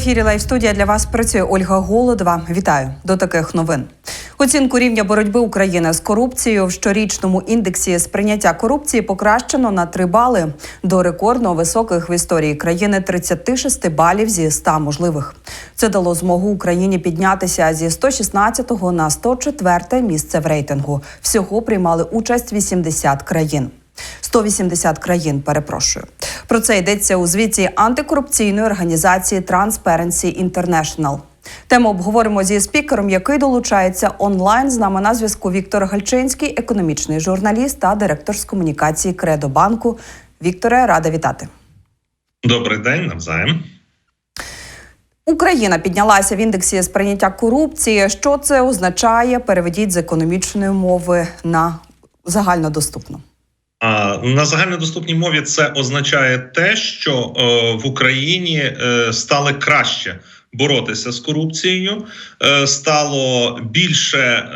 Ефірі Лайв студія для вас працює Ольга Голодова. Вітаю до таких новин. Оцінку рівня боротьби України з корупцією в щорічному індексі сприйняття корупції покращено на 3 бали до рекордно високих в історії країни 36 балів зі 100 можливих. Це дало змогу Україні піднятися зі 116 на 104 місце в рейтингу. Всього приймали участь 80 країн. 180 країн, перепрошую. Про це йдеться у звіті антикорупційної організації Transparency International. Тему обговоримо зі спікером, який долучається онлайн. З нами на зв'язку Віктор Гальчинський, економічний журналіст та директор з комунікації Кредо банку. Вікторе, рада вітати. Добрий день, навзаєм. Україна піднялася в індексі сприйняття корупції. Що це означає? Переведіть з економічної мови на загальнодоступну. На загальнодоступній мові це означає те, що е, в Україні е, стали краще боротися з корупцією, е, стало більше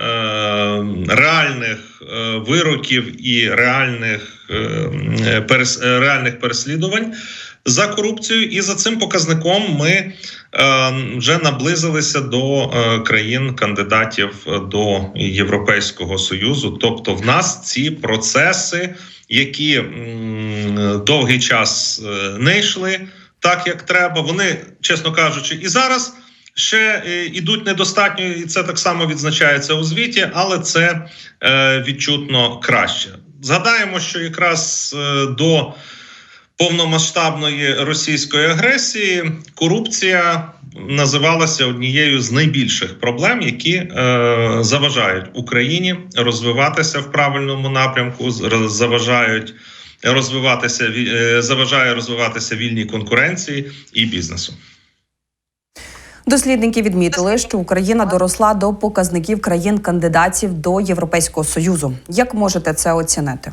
реальних вироків і реальних, реальних переслідувань. За корупцію, і за цим показником ми е, вже наблизилися до е, країн-кандидатів до Європейського союзу. Тобто, в нас ці процеси, які м, довгий час е, не йшли так, як треба. Вони, чесно кажучи, і зараз ще е, ідуть недостатньо, і це так само відзначається у звіті, але це е, відчутно краще. Згадаємо, що якраз е, до повномасштабної російської агресії корупція називалася однією з найбільших проблем, які е, заважають Україні розвиватися в правильному напрямку, заважають розвиватися е, заважає розвиватися вільній конкуренції і бізнесу. Дослідники відмітили, що Україна доросла до показників країн-кандидатів до Європейського союзу. Як можете це оцінити?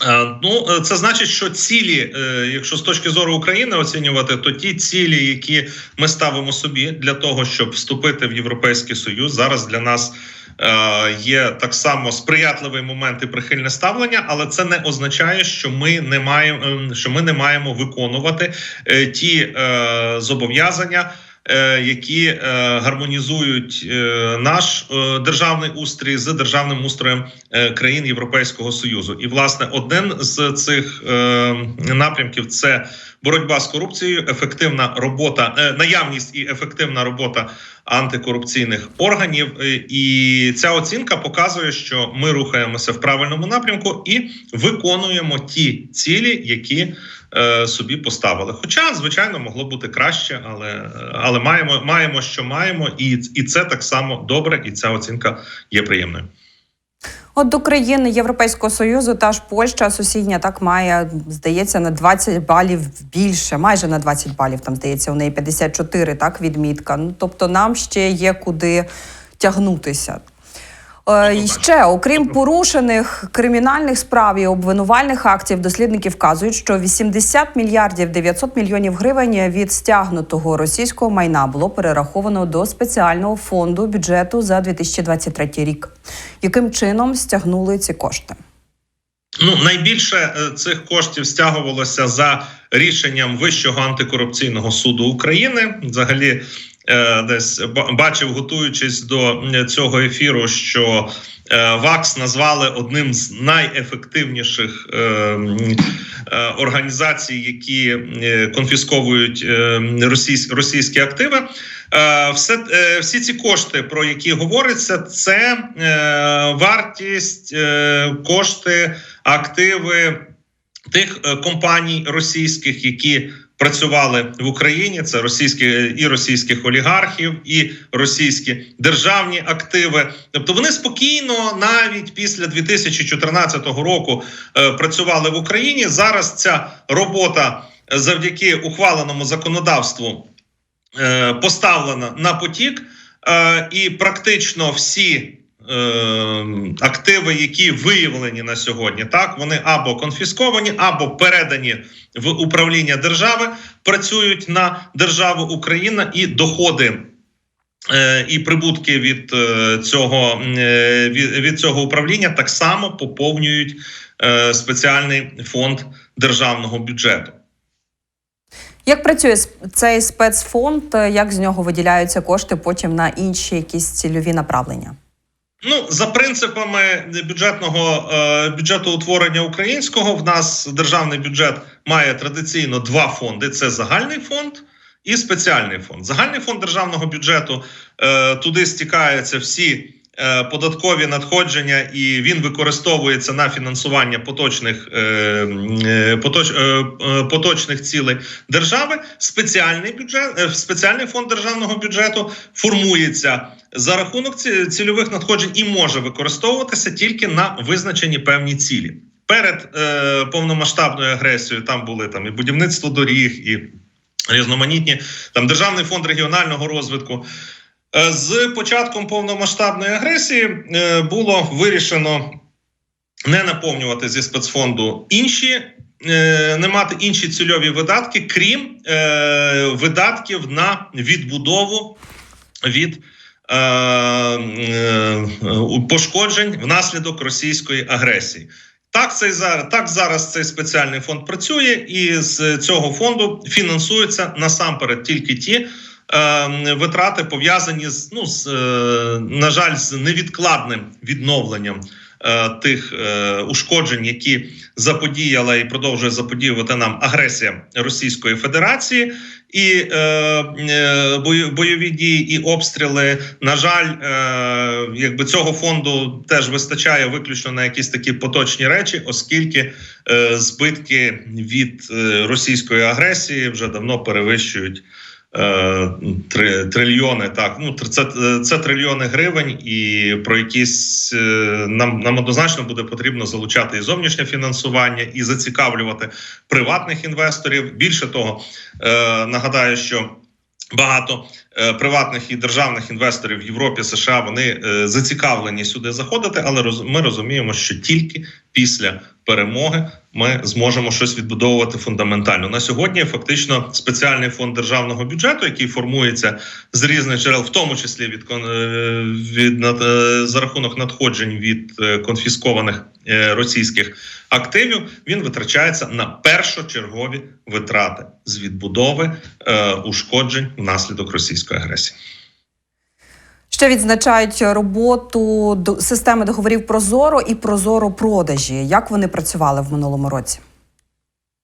Е, Ну, е, це значить, що цілі, е, якщо з точки зору України оцінювати, то ті цілі, які ми ставимо собі для того, щоб вступити в Європейський Союз, зараз для нас є так само сприятливий момент і прихильне ставлення, але це не означає, що ми не маємо, е, що ми не маємо виконувати ті зобов'язання. Е, Які е, гармонізують е, наш державний устрій з державним устроєм країн Європейського союзу, і власне один з цих напрямків це боротьба з корупцією, ефективна робота, наявність і ефективна робота антикорупційних органів. І ця оцінка показує, що ми рухаємося в правильному напрямку і виконуємо ті цілі, які е, собі поставили. Хоча, звичайно, могло бути краще, але але маємо, маємо, що маємо, і, і це так само добре, і ця оцінка є приємною. От до країн Європейського союзу та ж Польща сусідня так має, здається, на 20 балів більше, майже на 20 балів. Там здається, у неї 54, так відмітка. Ну тобто, нам ще є куди тягнутися. Е, і ще, окрім порушених кримінальних справ і обвинувальних актів, дослідники вказують, що 80 мільярдів 900 мільйонів гривень від стягнутого російського майна було перераховано до спеціального фонду бюджету за 2023 рік. Яким чином стягнули ці кошти? Ну, найбільше е, цих коштів стягувалося за рішенням Вищого антикорупційного суду України. Взагалі, десь ба- бачив, готуючись до е, цього ефіру, що е, ВАКС назвали одним з найефективніших е, е, організацій, які е, конфісковують е, російські активи. Е, Все е, всі ці кошти, про які говориться, це е, вартість, е, кошти, активи тих е, компаній російських, які працювали в Україні. Це російські і російських олігархів, і російські державні активи. Тобто вони спокійно, навіть після 2014 року, е, працювали в Україні. Зараз ця робота завдяки ухваленому законодавству е, поставлена на потік, е, і практично всі. Е, Активи, які виявлені на сьогодні, так вони або конфісковані, або передані в управління держави, працюють на державу Україна і доходи е, і прибутки від е, цього е, від, цього управління так само поповнюють спеціальний фонд державного бюджету. Як працює цей спецфонд? Як з нього виділяються кошти потім на інші якісь цільові направлення? Ну, за принципами бюджетного е, бюджетоутворення українського, в нас державний бюджет має традиційно два фонди: це загальний фонд і спеціальний фонд. Загальний фонд державного бюджету е, туди стікаються всі. е, Податкові надходження, і він використовується на фінансування поточних поточ, поточних цілей держави. Спеціальний бюджет, спеціальний фонд державного бюджету формується за рахунок цільових надходжень і може використовуватися тільки на визначені певні цілі. Перед е, повномасштабною агресією там були там і будівництво доріг, і різноманітні там державний фонд регіонального розвитку. Е, З початком повномасштабної агресії е, було вирішено не наповнювати зі спецфонду інші, е, не мати інші цільові видатки, крім е, видатків на відбудову від пошкоджень внаслідок російської агресії. Так, цей так зараз цей спеціальний фонд працює, і з цього фонду фінансуються насамперед тільки ті е, витрати, пов'язані з ну з е, на жаль, з невідкладним відновленням е, тих е, ушкоджень, які заподіяла і продовжує заподіювати нам агресія Російської Федерації, і е, е, бойові дії і обстріли. На жаль, е, якби цього фонду теж вистачає виключно на якісь такі поточні речі, оскільки е, збитки від е, російської агресії вже давно перевищують. Е, Три трильйони, так ну це, це трильйони гривень, і про якісь е, нам нам однозначно буде потрібно залучати і зовнішнє фінансування, і зацікавлювати приватних інвесторів. Більше того, е, нагадаю, що багато приватних і державних інвесторів в Європі, США вони е, зацікавлені сюди заходити, але ми розуміємо, що тільки після перемоги ми зможемо щось відбудовувати фундаментально. На сьогодні фактично спеціальний фонд державного бюджету, який формується з різних джерел, в тому числі від е, від е, за рахунок надходжень від е, конфіскованих е, російських активів, він витрачається на першочергові витрати з відбудови е, ушкоджень внаслідок російської агресії. Ще відзначають роботу системи договорів Прозоро і Прозоро продажі. Як вони працювали в минулому році?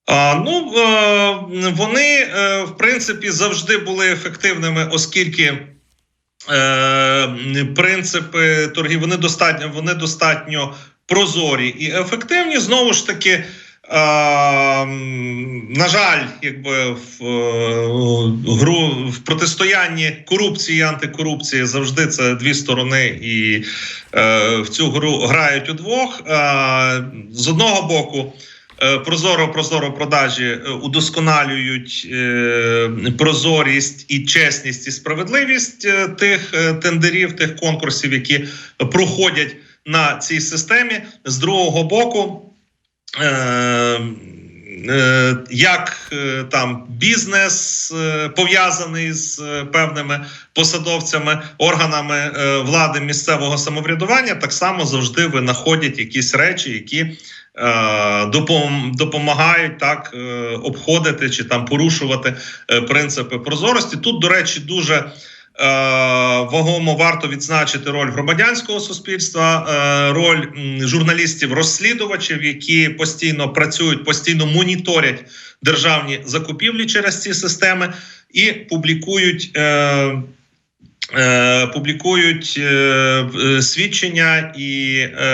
А, ну е, вони е, в принципі завжди були ефективними, оскільки е, принципи торгів вони достатньо вони достатньо прозорі і ефективні. Знову ж таки. Е, на жаль, якби в е, гру в протистоянні корупції і антикорупції завжди це дві сторони, і е, в цю гру грають удвох. Е, з одного боку, Прозоро, прозоро продажі удосконалюють прозорість і чесність і справедливість тих тендерів, тих конкурсів, які проходять на цій системі. З другого боку, як е, там бізнес е, пов'язаний з е, певними посадовцями, органами е, влади місцевого самоврядування, так само завжди винаходять якісь речі, які е, допомагають так е, обходити чи там порушувати е, принципи прозорості. Тут, до речі, дуже е, вагомо варто відзначити роль громадянського суспільства, е, роль журналістів-розслідувачів, які постійно працюють, постійно моніторять державні закупівлі через ці системи і публікують. Е, е, Публікують е, е, свідчення і е,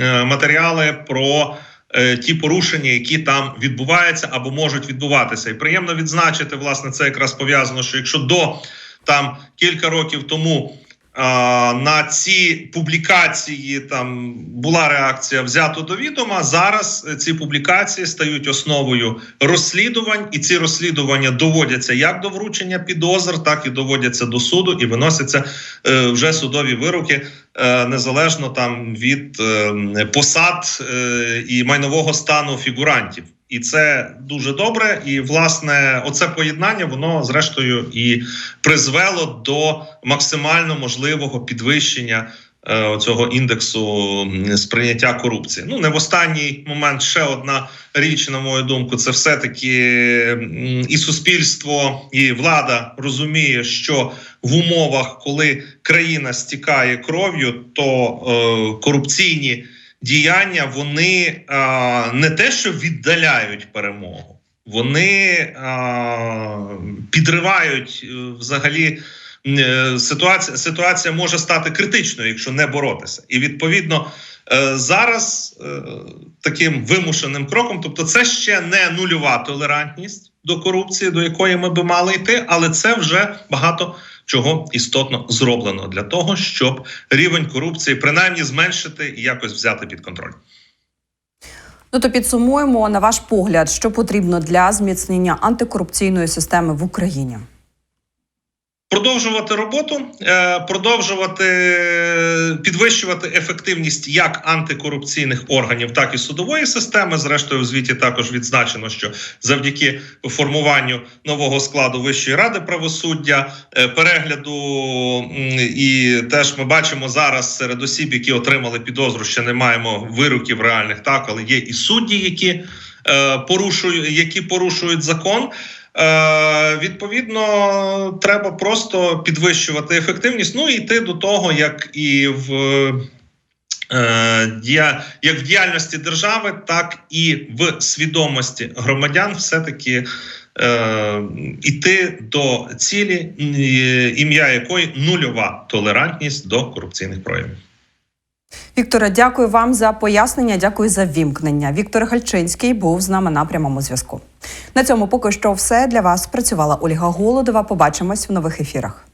е, матеріали про е, ті порушення, які там відбуваються або можуть відбуватися. І приємно відзначити, власне, це якраз пов'язано, що якщо до там кілька років тому. На ці публікації там була реакція взято до відома. Зараз е, ці публікації стають основою розслідувань, і ці розслідування доводяться як до вручення підозр, так і доводяться до суду, і виносяться е, вже судові вироки е, незалежно там від е, посад е, і майнового стану фігурантів. І це дуже добре. І власне, оце поєднання воно зрештою і призвело до максимально можливого підвищення е, цього індексу сприйняття корупції. Ну не в останній момент ще одна річ, на мою думку, це все-таки і суспільство, і влада розуміє, що в умовах, коли країна стікає кров'ю, то е, корупційні діяння вони е, не те, що віддаляють перемогу, вони е, підривають е, взагалі. е, Ситуація ситуація може стати критичною, якщо не боротися, і відповідно е, зараз таким вимушеним кроком, тобто, це ще не нульова толерантність до корупції, до якої ми би мали йти, але це вже багато чого істотно зроблено для того, щоб рівень корупції принаймні зменшити і якось взяти під контроль. Ну то підсумуємо на ваш погляд, що потрібно для зміцнення антикорупційної системи в Україні. Продовжувати роботу, е, продовжувати е, підвищувати ефективність як антикорупційних органів, так і судової системи. Зрештою, в звіті також відзначено, що завдяки формуванню нового складу Вищої ради правосуддя, е, перегляду і теж ми бачимо зараз серед осіб, які отримали підозру, ще не маємо вироків реальних, так але є і судді, які порушують, які порушують закон. Е, відповідно, треба просто підвищувати ефективність. Ну і йти до того, як і в е, як в діяльності держави, так і в свідомості громадян, все-таки е, іти до цілі, ім'я якої нульова толерантність до корупційних проявів. Вікторе, дякую вам за пояснення. Дякую за вімкнення. Віктор Гальчинський був з нами на прямому зв'язку. На цьому поки що все для вас працювала Ольга Голодова. Побачимось в нових ефірах.